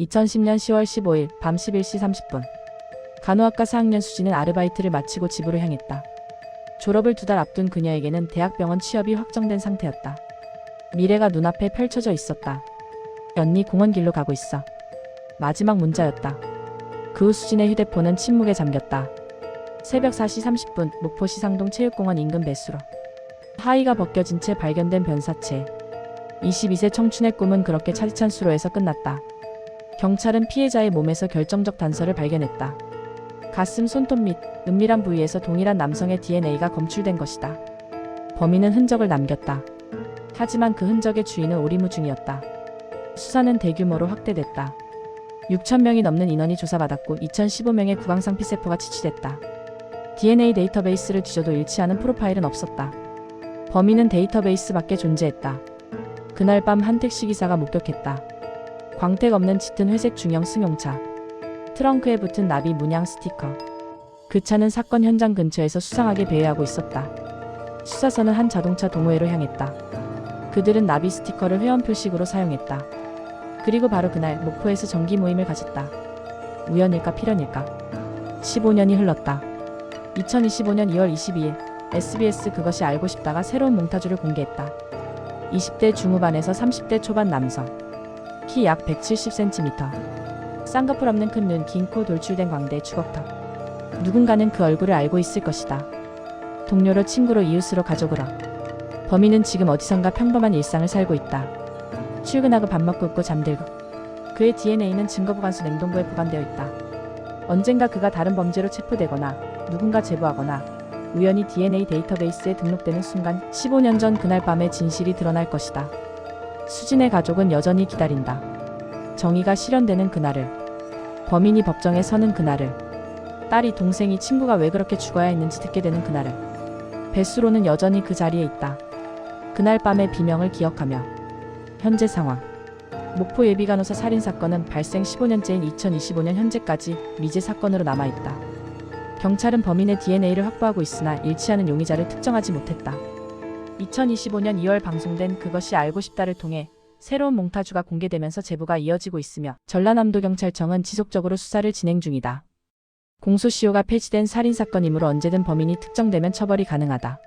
2010년 10월 15일 밤 11시 30분. 간호학과 4학년 수지는 아르바이트를 마치고 집으로 향했다. 졸업을 두 달 앞둔 그녀에게는 대학병원 취업이 확정된 상태였다. 미래가 눈앞에 펼쳐져 있었다. 언니 공원길로 가고 있어. 마지막 문자였다. 그 후 수진의 휴대폰은 침묵에 잠겼다. 새벽 4시 30분 목포 시 상동 체육공원 인근 배수로 하의가 벗겨진 채 발견된 변사체. 22세 청춘의 꿈은 그렇게 차디찬 수로에서 끝났다. 경찰은 피해자의 몸에서 결정적 단서를 발견했다. 가슴, 손톱 및 은밀한 부위에서 동일한 남성의 DNA가 검출된 것이다. 범인은 흔적을 남겼다. 하지만 그 흔적의 주인은 오리무중이었다. 수사는 대규모로 확대됐다. 6천명이 넘는 인원이 조사받았고 2015명의 구강상 피세포가 채취됐다. DNA 데이터베이스를 뒤져도 일치하는 프로파일은 없었다. 범인은 데이터베이스 밖에 존재했다. 그날 밤 한 택시기사가 목격했다. 광택 없는 짙은 회색 중형 승용차. 트렁크에 붙은 나비 문양 스티커. 그 차는 사건 현장 근처에서 수상하게 배회하고 있었다. 수사선은 한 자동차 동호회로 향했다. 그들은 나비 스티커를 회원 표식으로 사용했다. 그리고 바로 그날 목포에서 정기 모임을 가졌다. 우연일까 필연일까? 15년이 흘렀다. 2025년 2월 22일 SBS 그것이 알고 싶다가 새로운 몽타주를 공개했다. 20대 중후반에서 30대 초반 남성. 키 약 170cm. 쌍꺼풀 없는 큰 눈, 긴 코, 돌출된 광대, 주걱턱. 누군가는 그 얼굴을 알고 있을 것이다. 동료로 친구로 이웃으로 가족으로. 범인은 지금 어디선가 평범한 일상을 살고 있다. 출근하고 밥 먹고 웃고 잠들고. 그의 DNA는 증거보관소 냉동고에 보관되어 있다. 언젠가 그가 다른 범죄로 체포되거나 누군가 제보하거나 우연히 DNA 데이터베이스에 등록되는 순간 15년 전 그날 밤의 진실이 드러날 것이다. 수진의 가족은 여전히 기다린다. 정의가 실현되는 그날을. 범인이 법정에 서는 그날을. 딸이 동생이 친구가 왜 그렇게 죽어야 했는지 듣게 되는 그날을. 배수로는 여전히 그 자리에 있다. 그날 밤의 비명을 기억하며. 현재 상황. 목포 예비간호사 살인 사건은 발생 15년째인 2025년 현재까지 미제 사건으로 남아 있다. 경찰은 범인의 DNA를 확보하고 있으나 일치하는 용의자를 특정하지 못했다. 2025년 2월 방송된 그것이 알고 싶다를 통해 새로운 몽타주가 공개되면서 제보가 이어지고 있으며 전라남도 경찰청은 지속적으로 수사를 진행 중이다. 공소시효가 폐지된 살인 사건이므로 언제든 범인이 특정되면 처벌이 가능하다.